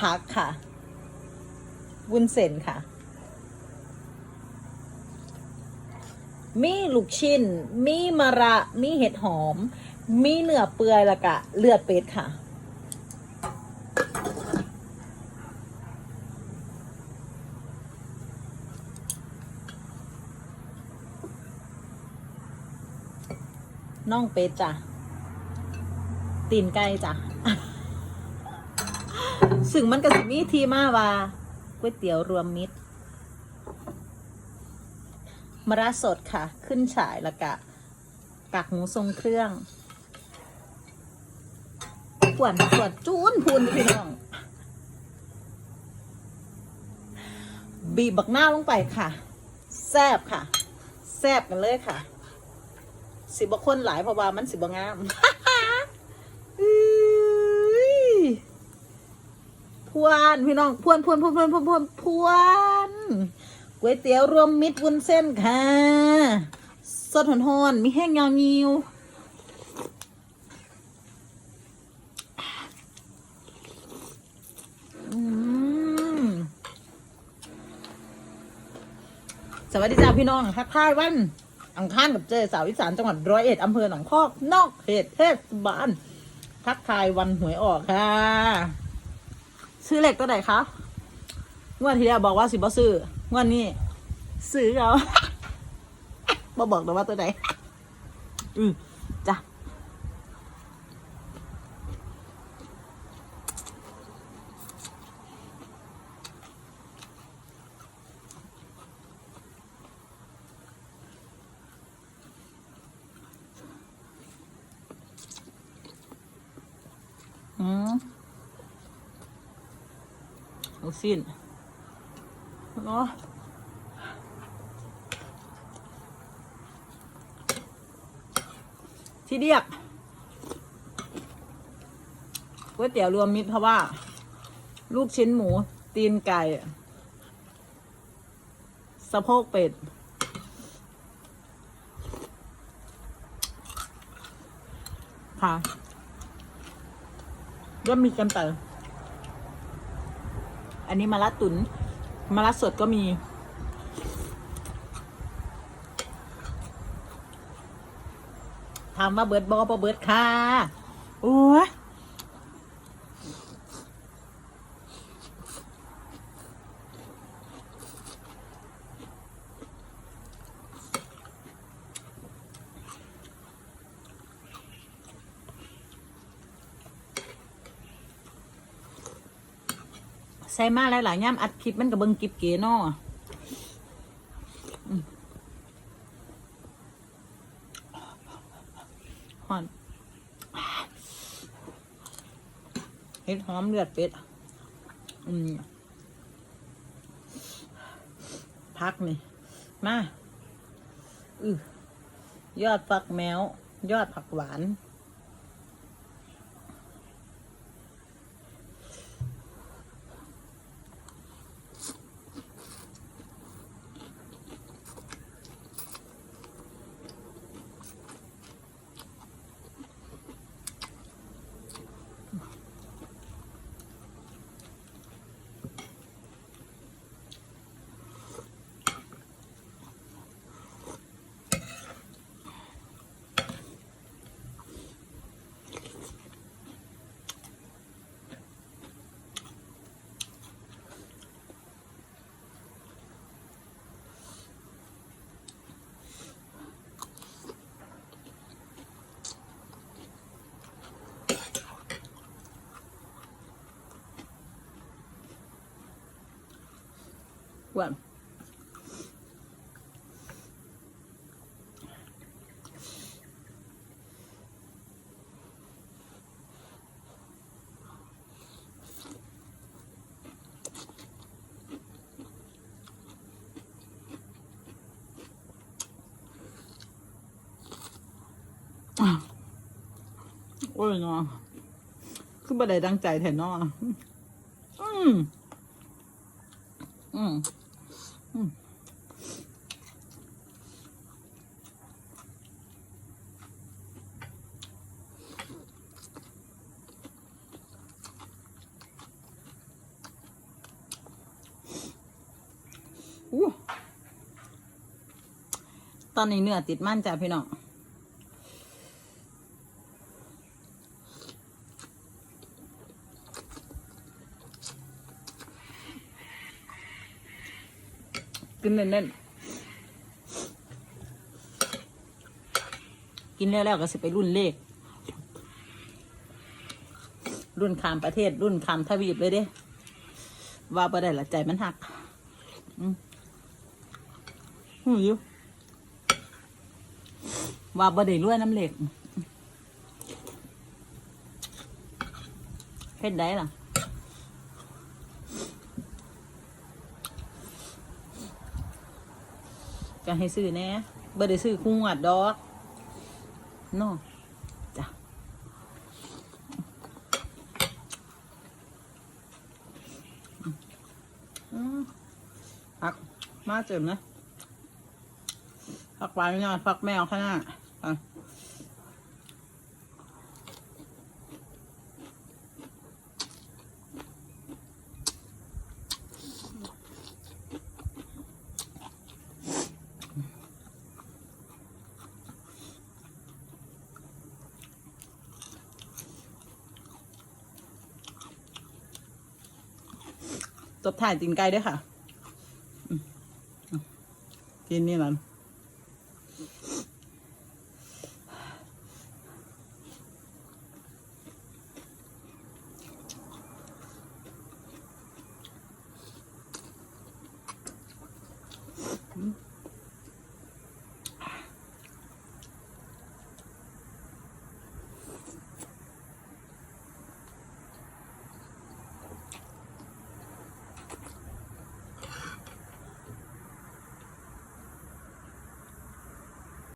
ผักค่ะ วุ้นเส้นค่ะ มีลูกชิ้น มีมะระ มีเห็ดหอม มีเนื้อเปื่อยล้วก็เลือดเป็ดค่ะน่องเป็ดจ้ะ ตีนไก่จ้ะ ซึ่งมันก็สิมีที่มาว่าก๋วยเตี๋ยวรวมมิตรมะระสดค่ะ ขึ้นฉายล้วก็กากหมูทรงเครื่องขวนขวดจูนพูนพี่น้อง บีบบักหน้าลงไปค่ะ แซบค่ะ แซบกันเลยค่ะ สิบคนหลายเพราะว่ามันสิบงาม อื้ย พวนพี่น้องพวนพวนพวนพวนพวนพวนพวนก๋วยเตี๋ยวรวมมิตรวุ้นเส้นค่ะสดหอนๆมีแห้งยาวยิวสวัสดีจ้าพี่น้องทักทายวัน อังคารกับเจสาวอีสานจังหวัดร้อยเอ็ดอำเภอหนองพอก นอกเขตเทศบาลทักทายวันหวยออกค่ะ ซื้อเหล็กตัวไหนคะงวดที่แล้วบอกว่าสิบ่ซื้องวดนี้ซื้อเอาบ่บอกแต่ว่าตัวไหนอืมจ้ะอืม ลูกสิ้นเนาะที่เรียกก๋วยเตี๋ยวรวมมิตรเพราะว่า ลูกชิ้นหมู ตีนไก่ สะโพกเป็ดค่ะร่วมมีกันเตอ อันนี้มะระตุนมะระสดก็มี ถามว่าเบิร์ดบอปเบิร์ดค่ะโอ้ย ส่มาหลายๆย่ำอัดคลิปมันกับเบิงกิบเก๋นอหอนเห็ดหอมเลือดเป็ด อืมพักนี่ มาอือยอดฟักแมวยอดผักหวาน อ้วนโอ้ยเนาะคือบัไดดังใจแทนเนาะอืมอืมอืม ตอนนี้เนื้อติดมั่นจ้ะพี่น้อง กินเน่นๆกินแล้วๆก็สิไปรุ่นเลข รุ่นขามประเทศ รุ่นขามทวีปเลยเด้ ว่าบ่ได้ละใจมันหัก อืมหูยอยูว่าบ่ได้รวยน้ำเหล็กเฮ็ดได้ล่ะ ก็ให้ซื้อแน่บ่ได้ซื้อคู่งวดดอกเนาะจ้ะอืมพักมาเจิมนะพักปลาไม่นอนพักแมวข้างหน้า จบถ่ายตีนไก่ด้วยค่ะกินนี่แหละ